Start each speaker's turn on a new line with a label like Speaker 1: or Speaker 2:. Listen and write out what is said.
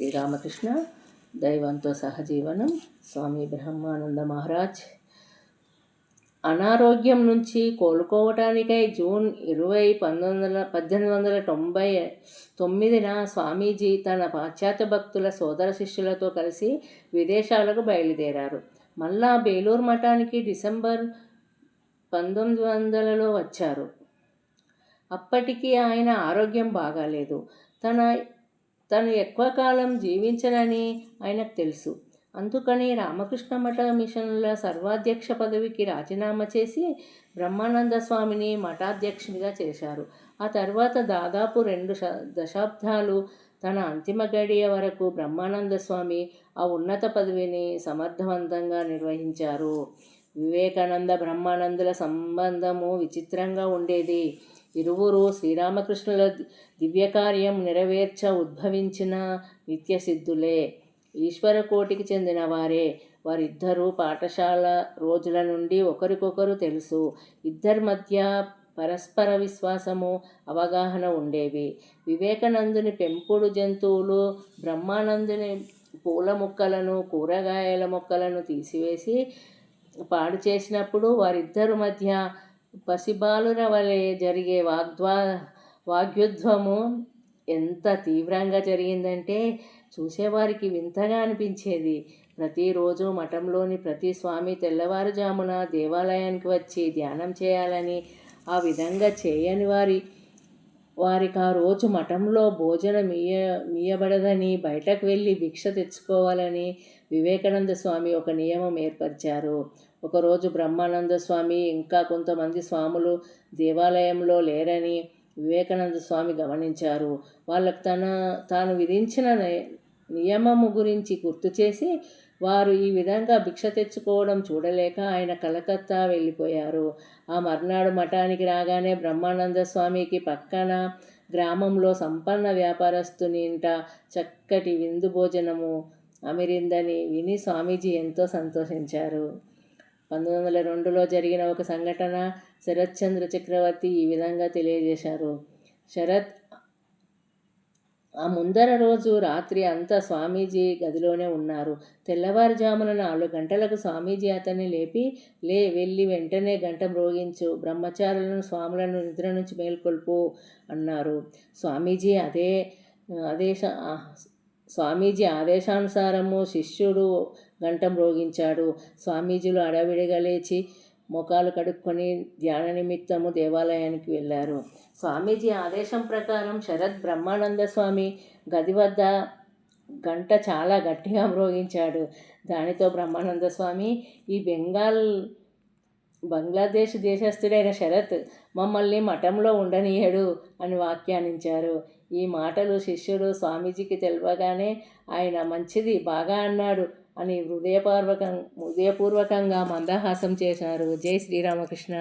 Speaker 1: శ్రీరామకృష్ణ దైవంతో సహజీవనం స్వామి బ్రహ్మానంద మహారాజ్. అనారోగ్యం నుంచి కోలుకోవటానికై జూన్ ఇరవై పంతొమ్మిది వందల పద్దెనిమిది వందల తొంభై తొమ్మిదిన స్వామీజీ తన పాశ్చాత్య భక్తుల సోదర శిష్యులతో కలిసి విదేశాలకు బయలుదేరారు. మళ్ళా బేలూరు మఠానికి డిసెంబర్ పంతొమ్మిది వందలలో వచ్చారు. అప్పటికి ఆయన ఆరోగ్యం బాగాలేదు. తన తను ఎక్కువ కాలం జీవించనని ఆయనకు తెలుసు. అందుకని రామకృష్ణ మఠ మిషన్ల సర్వాధ్యక్ష పదవికి రాజీనామా చేసి బ్రహ్మానంద స్వామిని మఠాధ్యక్షునిగా చేశారు. ఆ తర్వాత దాదాపు రెండు దశాబ్దాలు తన అంతిమ గడియ వరకు బ్రహ్మానంద స్వామి ఆ ఉన్నత పదవిని సమర్థవంతంగా నిర్వహించారు. వివేకానంద బ్రహ్మానందుల సంబంధము విచిత్రంగా ఉండేది. ఇరువురు శ్రీరామకృష్ణుల దివ్యకార్యం నెరవేర్చ ఉద్భవించిన నిత్యసిద్ధులే. ఈశ్వరకోటికి చెందిన వారే. వారిద్దరూ పాఠశాల రోజుల నుండి ఒకరికొకరు తెలుసు. ఇద్దరి మధ్య పరస్పర విశ్వాసము అవగాహన ఉండేవి. వివేకానందుని పెంపుడు జంతువులు బ్రహ్మానందుని పూల మొక్కలను కూరగాయల మొక్కలను తీసివేసి పాడు చేసినప్పుడు వారిద్దరి మధ్య పసిబాలుర వలె జరిగే వాగ్వా వాగ్యుధ్వము ఎంత తీవ్రంగా జరిగిందంటే చూసేవారికి వింతగా అనిపించేది. ప్రతిరోజు మఠంలోని ప్రతి స్వామి తెల్లవారుజామున దేవాలయానికి వచ్చి ధ్యానం చేయాలని ఆ విధంగా చేయని వారి వారికి ఆ రోజు మఠంలో భోజనం ఇయ్య మీయబడదని బయటకు వెళ్ళి భిక్ష తెచ్చుకోవాలని వివేకానంద స్వామి ఒక నియమం ఏర్పరిచారు. ఒకరోజు బ్రహ్మానంద స్వామి ఇంకా కొంతమంది స్వాములు దేవాలయంలో లేరని వివేకానంద స్వామి గమనించారు. వాళ్ళకు తన తాను విధించిన నియమము గురించి గుర్తు చేసి వారు ఈ విధంగా భిక్ష తెచ్చుకోవడం చూడలేక ఆయన కలకత్తా వెళ్ళిపోయారు. ఆ మర్నాడు మఠానికి రాగానే బ్రహ్మానంద స్వామికి పక్కన గ్రామంలో సంపన్న వ్యాపారస్తుని ఇంట చక్కటి విందు భోజనము అమిరిందని విని స్వామీజీ ఎంతో సంతోషించారు. పంతొమ్మిది వందల రెండులో జరిగిన ఒక సంఘటన శరత్చంద్ర చక్రవర్తి ఈ విధంగా తెలియజేశారు. శరత్ ఆ ముందర రోజు రాత్రి అంతా స్వామీజీ గదిలోనే ఉన్నారు. తెల్లవారుజామున నాలుగు గంటలకు స్వామీజీ అతన్ని లేపి లే వెళ్ళి వెంటనే గంట మ్రోగించు. బ్రహ్మచారులను స్వాములను నిద్ర నుంచి మేల్కొల్పు అన్నారు. స్వామీజీ అదే అదే స్వామీజీ ఆదేశానుసారము శిష్యుడు గంట మ్రోగించాడు స్వామీజీలు అడవిడిగా లేచి ముఖాలు కడుక్కొని ధ్యాన నిమిత్తము దేవాలయానికి వెళ్ళారు. స్వామీజీ ఆదేశం ప్రకారం శరత్ బ్రహ్మానంద స్వామి గది వద్ద గంట చాలా గట్టిగా మ్రోగించాడు దానితో బ్రహ్మానంద స్వామి ఈ బెంగాల్ బంగ్లాదేశ్ దేశస్థుడైన శరత్ మమ్మల్ని మఠంలో ఉండనీయడు అని వ్యాఖ్యానించారు. ఈ మాటలు శిష్యుడు స్వామీజీకి తెలియగానే ఆయన మంచిది బాగా అన్నాడు అని హృదయపూర్వకం హృదయపూర్వకంగా మందహాసం చేశారు. జై శ్రీరామకృష్ణ.